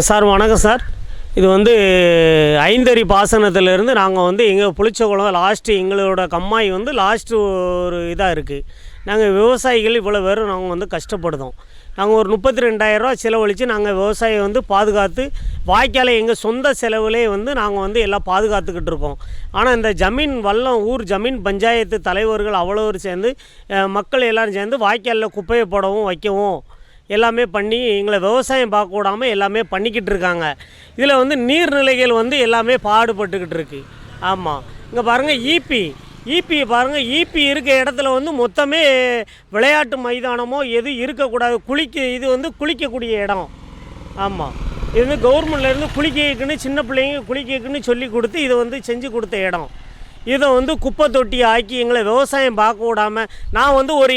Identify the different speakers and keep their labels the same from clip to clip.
Speaker 1: Sir வணக்கம் sir. இது வந்து ஐந்தறி பாசனத்திலேருந்து நாங்கள் வந்து எங்கள் புளிச்சகுளம் லாஸ்ட்டு எங்களோட கம்மாய் வந்து லாஸ்ட்டு ஒரு இதாக இருக்குது நாங்கள் விவசாயிகள் இவ்வளோ பேரும் நாங்கள் வந்து கஷ்டப்படுதோம் நாங்கள் ஒரு முப்பத்தி ரெண்டாயிரரூவா செலவழித்து நாங்கள் விவசாயம் வந்து பாதுகாத்து வாய்க்காலை எங்கள் சொந்த செலவுலே வந்து நாங்கள் வந்து எல்லாம் பாதுகாத்துக்கிட்டு இருக்கோம். ஆனால் இந்த ஜமீன் வல்லம் ஊர் ஜமீன் பஞ்சாயத்து தலைவர்கள் அவ்வளோ சேர்ந்து மக்கள் எல்லோரும் சேர்ந்து வாய்க்காலில் குப்பையை போடவும் வைக்கவும் எல்லாமே பண்ணி எங்களை விவசாயம் பார்க்க விடாமல் எல்லாமே பண்ணிக்கிட்டு இருக்காங்க. இதில் வந்து நீர்நிலைகள் வந்து எல்லாமே பாடுபட்டுக்கிட்டு இருக்குது ஆமாம் இங்கே பாருங்கள் ஈபி ஈபி பாருங்கள் ஈபி இருக்க இடத்துல வந்து மொத்தமே விளையாட்டு மைதானமோ எதுவும் இருக்கக்கூடாது. குளிக்க இது வந்து குளிக்கக்கூடிய இடம். ஆமாம் இது வந்து கவர்மெண்ட்லேருந்து குளிக்கக்குன்னு சின்ன பிள்ளைங்க குளிக்கக்குன்னு சொல்லி கொடுத்து இதை வந்து செஞ்சு கொடுத்த இடம். இதை வந்து குப்பை தொட்டி ஆக்கி எங்களை விவசாயம் பார்க்க விடாமல் நான் வந்து ஒரு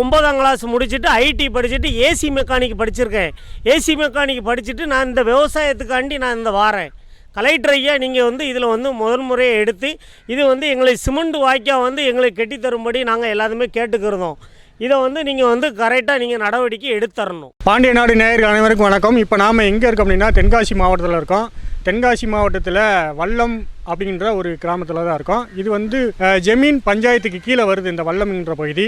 Speaker 1: ஒன்பதாம் கிளாஸ் முடிச்சுட்டு ஐடி படிச்சுட்டு ஏசி மெக்கானிக் படிச்சிருக்கேன். ஏசி மெக்கானிக் படிச்சுட்டு நான் இந்த விவசாயத்துக்காண்டி நான் இந்த வாரேன். கலெக்டர் நீங்கள் வந்து இதில் வந்து முதல் முறையை எடுத்து இது வந்து எங்களை சிமெண்ட் வாய்க்கா வந்து எங்களுக்கு கெட்டித் தரும்படி நாங்கள் எல்லாருமே கேட்டுக்கிறோம் இதை வந்து நீங்கள் வந்து கரெக்டாக நீங்கள் நடவடிக்கை எடுத்தரணும்.
Speaker 2: பாண்டிய நாடு நேயர்கள் அனைவருக்கும் வணக்கம். இப்போ நாம் எங்கே இருக்கோம் அப்படின்னா தென்காசி மாவட்டத்தில் இருக்கோம். தென்காசி மாவட்டத்தில் வல்லம் அப்படின்ற ஒரு கிராமத்தில் தான் இருக்கோம். இது வந்து ஜெமீன் பஞ்சாயத்துக்கு கீழே வருது இந்த வல்லம் என்ற பகுதி.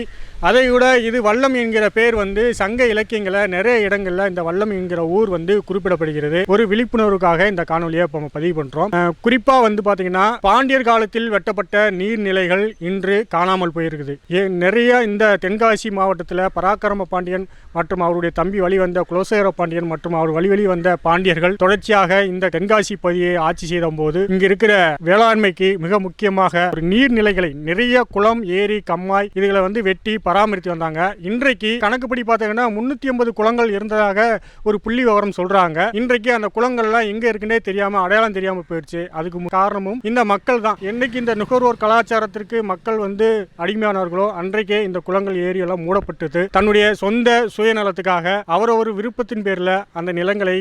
Speaker 2: அதை விட இது வல்லம் என்கிற பேர் வந்து சங்க இலக்கியங்களில் நிறைய இடங்களில் இந்த வல்லம் என்கிற ஊர் வந்து குறிப்பிடப்படுகிறது. ஒரு விழிப்புணர்வுக்காக இந்த காணொலியை இப்போ நம்ம பதிவு பண்ணுறோம் குறிப்பாக வந்து பார்த்தீங்கன்னா பாண்டியர் காலத்தில் வெட்டப்பட்ட நீர்நிலைகள் இன்று காணாமல் போயிருக்குது. நிறைய இந்த தென்காசி மாவட்டத்தில் பராக்கிரம பாண்டியன் மற்றும் அவருடைய தம்பி வழிவந்த குலசேகர பாண்டியன் மற்றும் அவர் வழி வழி வந்த பாண்டியர்கள் தொடர்ச்சியாக இந்த தென்காசி பகுதியை ஆட்சி செய்த போது இங்க இருக்கிற வேளாண்மைக்கு மிக முக்கியமாக ஒரு நீர்நிலைகளை நிறைய குளம் ஏரி கம்மாய் இதுகளை வந்து வெட்டி பராமரித்து வந்தாங்க. இன்றைக்கு கணக்குப்படி பார்த்தீங்கன்னா முன்னூத்தி ஐம்பது குளங்கள் இருந்ததாக ஒரு புள்ளி விவரம் சொல்றாங்க. இன்றைக்கு அந்த குளங்கள்லாம் எங்க இருக்குன்னே தெரியாம அடையாளம் தெரியாம போயிடுச்சு. அதுக்கு காரணமும் இந்த மக்கள் தான். என்னைக்கு இந்த நுகர்வோர் கலாச்சாரத்திற்கு மக்கள் வந்து அடிமையானவர்களோ அன்றைக்கே இந்த குளங்கள் ஏரி எல்லாம் மூடப்பட்டது. தன்னுடைய சொந்த சுயநலத்துக்காக அவரவர் விருப்பத்தின் பேரில் அந்த நிலங்களை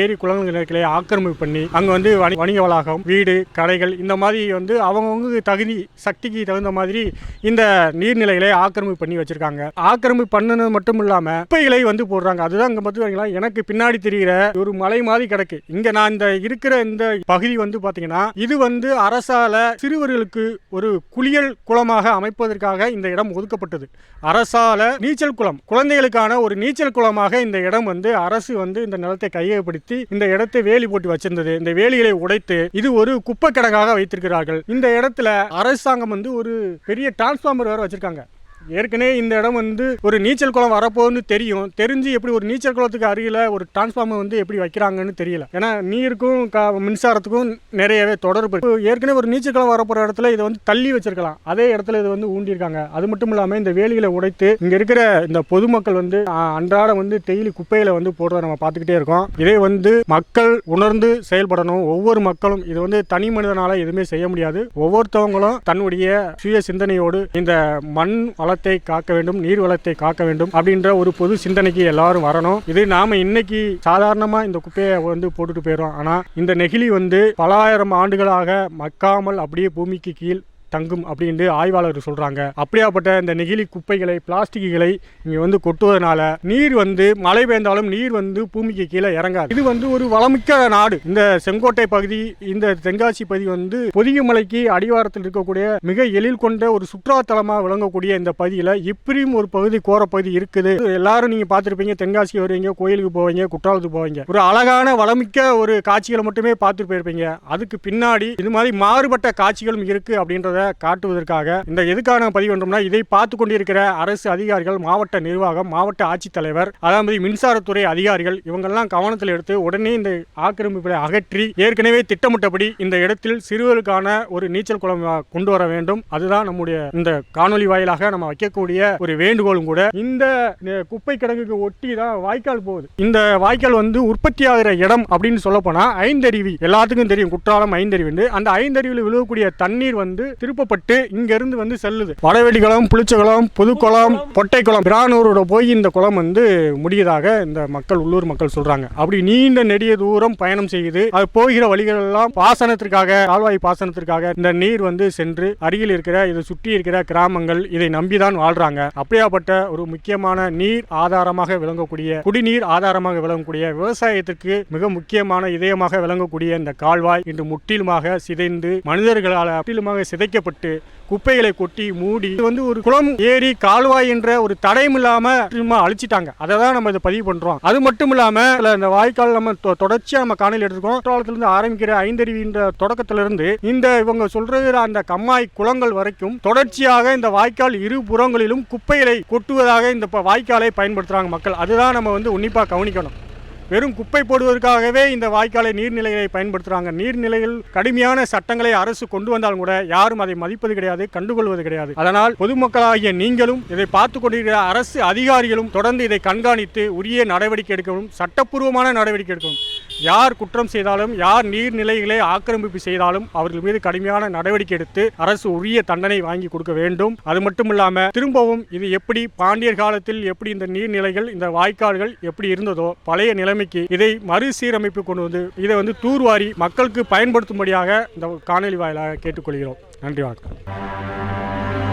Speaker 2: ஏரி குளங்கள் நிலங்களை ஆக்கிரமிப்பு பண்ணி அங்கே வந்து வணி- வணிக வளாகம் வீடு கடைகள் இந்த மாதிரி வந்து அவங்கவுங்க தகுதி சக்திக்கு தகுந்த மாதிரி இந்த நீர்நிலைகளை ஆக்கிரமிப்பு பண்ணி வச்சிருக்காங்க. ஆக்கிரமிப்பு பண்ணது மட்டும் இல்லாமல் குப்பைகளை வந்து போடுறாங்க. அதுதான் இங்க பார்த்துங்களா எனக்கு பின்னாடி தெரிகிற ஒரு மலை மாதிரி கிடக்கு. இங்கே நான் இந்த இருக்கிற இந்த பகுதி வந்து பார்த்தீங்கன்னா இது வந்து அரசால சிறுவர்களுக்கு ஒரு குளியல் குளமாக அமைப்பதற்காக இந்த இடம் ஒதுக்கப்பட்டது. அரசால நீச்சல் குளம் குழந்தைகளுக்கான ஒரு நீச்சல் குளமாக இந்த இடம் வந்து அரசு வந்து இந்த நிலத்தை கையகப்படுத்தி இந்த இடத்தை வேலி போட்டு வைத்திருந்தது இந்த வேலிகளை உடைத்து இது ஒரு குப்பை கிடங்காக வைத்திருக்கிறார்கள். இந்த இடத்துல அரசாங்கம் வந்து ஒரு பெரிய டிரான்ஸ்பார்மர் வேற வச்சிருக்காங்க. ஏற்கனவே இந்த இடம் வந்து ஒரு நீச்சல் குளம் வரப்போகுதுன்னு தெரியும். தெரிஞ்சு எப்படி ஒரு நீச்சல் குளத்துக்கு அருகில் ஒரு டிரான்ஸ்ஃபார்மர் வந்து எப்படி வைக்கிறாங்கன்னு தெரியல. ஏன்னா நீருக்கும் கா மின்சாரத்துக்கும் நிறையவே தொடர்பு இருக்கு. ஏற்கனவே ஒரு நீச்சல் குளம் வரப்போகிற இடத்துல இதை வந்து தள்ளி வச்சிருக்கலாம். அதே இடத்துல இது வந்து ஊண்டியிருக்காங்க. அது மட்டும் இல்லாமல் இந்த வேலிகளை உடைத்து இங்கே இருக்கிற இந்த பொதுமக்கள் வந்து அன்றாடம் வந்து டெய்லி குப்பையில் வந்து போடுறத நம்ம பார்த்துக்கிட்டே இருக்கோம். இதை வந்து மக்கள் உணர்ந்து செயல்படணும். ஒவ்வொரு மக்களும் இது வந்து தனி மனிதனால எதுவுமே செய்ய முடியாது. ஒவ்வொருத்தவங்களும் தன்னுடைய சுய சிந்தனையோடு இந்த மண் வளத்தை காக்க வேண்டும் நீர் வளத்தை காக்க வேண்டும் அப்படின்ற ஒரு பொது சிந்தனைக்கு எல்லாரும் வரணும். இது நாம இன்னைக்கு சாதாரணமா இந்த குப்பையை வந்து போட்டுட்டு போயிடும் ஆனா இந்த நெகிழி வந்து பலாயிரம் ஆண்டுகளாக மக்காமல் அப்படியே பூமிக்கு கீழ் தங்கும் அப்படின்ட்டு ஆய்வாளர்கள் சொல்றாங்க. அப்படியாப்பட்ட இந்த நெகிழி குப்பைகளை பிளாஸ்டிக்குகளை இங்க வந்து கொட்டுவதனால நீர் வந்து மழை பெய்ந்தாலும் நீர் வந்து பூமிக்கு கீழே இறங்காது. இது வந்து ஒரு வளமிக்க நாடு. இந்த செங்கோட்டை பகுதி இந்த தென்காசி பகுதி வந்து பொதிகை மலைக்கு அடிவாரத்தில் இருக்கக்கூடிய மிக எழில் கொண்ட ஒரு சுற்றுலாத்தலமாக விளங்கக்கூடிய இந்த பகுதியில் இப்படியும் ஒரு பகுதி கோர பகுதி இருக்குது. எல்லாரும் நீங்க பார்த்துருப்பீங்க. தென்காசி வருவீங்க கோயிலுக்கு போவீங்க குற்றாலத்துக்கு போவீங்க. ஒரு அழகான வளமிக்க ஒரு காட்சிகளை மட்டுமே பார்த்துட்டு போயிருப்பீங்க. அதுக்கு பின்னாடி இது மாதிரி மாறுபட்ட காட்சிகளும் இருக்கு அப்படின்றத காட்டுவதற்காக இந்த எதுக்கான பதிவு பண்றோம்னா இதை பார்த்து கொண்டிருக்கிற அரசு அதிகாரிகள் மாவட்ட நிர்வாகம் மாவட்ட ஆட்சித்தலைவர் அதாவது மின்சாரத்துறை அதிகாரிகள் இவங்கெல்லாம் கவனத்தில் எடுத்து உடனே இந்த ஆக்கிரமிப்பை அகற்றி ஏற்கனவே திட்டமிட்டபடி இந்த இடத்தில் சிறுவருக்கான ஒரு நீச்சல் குளம் கொண்டு வர வேண்டும். அதுதான் நம்முடைய இந்த காணொலி வாயிலாக நம்ம வைக்கக்கூடிய ஒரு வேண்டுகோளும் கூட. இந்த குப்பை கிடங்குக்கு ஒட்டி தான் வாய்க்கால் போகுது. இந்த வாய்க்கால் வந்து உற்பத்தி ஆகிற இடம் அப்படின்னு சொல்ல போனா ஐந்தருவி. எல்லாத்துக்கும் தெரியும். குற்றாலம் ஐந்தருவி அந்த ஐந்தருவியில் விழுகக்கூடிய தண்ணீர் வந்து விருப்பப்பட்டு இங்கிருந்து வந்து செல்லுது. வடவெடிக்குளம் புளிச்சகுளம் புதுக்குளம் பொட்டைக்குளம் பிரானூரோட போய் இந்த குளம் வந்து முடியதாக இந்த மக்கள் உள்ளூர் மக்கள் சொல்றாங்க. அப்படி நீண்ட நெடிய தூரம் பயணம் செய்யுது அது போகிற வழிகள் எல்லாம் பாசனத்திற்காக கால்வாய் பாசனத்திற்காக இந்த நீர் வந்து சென்று அருகில் இருக்கிற இதை சுற்றி இருக்கிற கிராமங்கள் இதை நம்பிதான் வாழ்றாங்க. அப்படியாப்பட்ட ஒரு முக்கியமான நீர் ஆதாரமாக விளங்கக்கூடிய குடிநீர் ஆதாரமாக விளங்கக்கூடிய விவசாயத்திற்கு மிக முக்கியமான இதயமாக விளங்கக்கூடிய இந்த கால்வாய் இன்று முற்றிலுமாக சிதைந்து மனிதர்களால் முற்றிலுமாக சிதைக்கப்பட்டு குப்பைகளை கொட்டி மூடி இது வந்து ஒரு குளம் ஏரி கால்வாய் என்ற ஒரு தடையும் இல்லாம அழிச்சிட்டாங்க. அதை தான் நம்ம இதை பதிவு பண்றோம். அது மட்டும் இல்லாம இந்த வாய்க்கால் நம்ம தொ- தொடர்ச்சியா நம்ம காணொலி எடுத்துக்கோம் குற்றாலத்துல ஆரம்பிக்கிற ஐந்தருவின்ற தொடக்கத்திலிருந்து இந்த இவங்க சொல்ற அந்த கம்மாய் குளங்கள் வரைக்கும் தொடர்ச்சியாக இந்த வாய்க்கால் இரு புறங்களிலும் குப்பைகளை கொட்டுவதாக இந்த ப- வாய்க்காலை பயன்படுத்துறாங்க மக்கள். அதுதான் நம்ம வந்து உன்னிப்பா கவனிக்கணும். வெறும் குப்பை போடுவதற்காகவே இந்த வாய்க்காலை நீர்நிலைகளை பயன்படுத்துகிறாங்க நீர்நிலைகள் கடுமையான சட்டங்களை அரசு கொண்டு வந்தாலும் கூட யாரும் அதை மதிப்பது கிடையாது கண்டுகொள்வது கிடையாது. அதனால் பொதுமக்களாகிய நீங்களும் இதை பார்த்து கொண்டிருக்கிற அரசு அதிகாரிகளும் தொடர்ந்து இதை கண்காணித்து உரிய நடவடிக்கை எடுக்கவும் சட்டப்பூர்வமான நடவடிக்கை எடுக்கவும். யார் குற்றம் செய்தாலும் யார் நீர்நிலைகளை ஆக்கிரமிப்பு செய்தாலும் அவர்கள் மீது கடுமையான நடவடிக்கை எடுத்து அரசு உரிய தண்டனை வாங்கி கொடுக்க வேண்டும். அது மட்டும் இல்லாம திரும்பவும் இது எப்படி பாண்டியர் காலத்தில் எப்படி இந்த நீர்நிலைகள் இந்த வாய்க்கால்கள் எப்படி இருந்ததோ பழைய நிலைமைக்கு இதை மறுசீரமைப்பு கொண்டு வந்து இதை வந்து தூர்வாரி மக்களுக்கு பயன்படுத்தும்படியாக இந்த காணொலி வாயிலாக கேட்டுக்கொள்கிறோம். நன்றி வணக்கம்.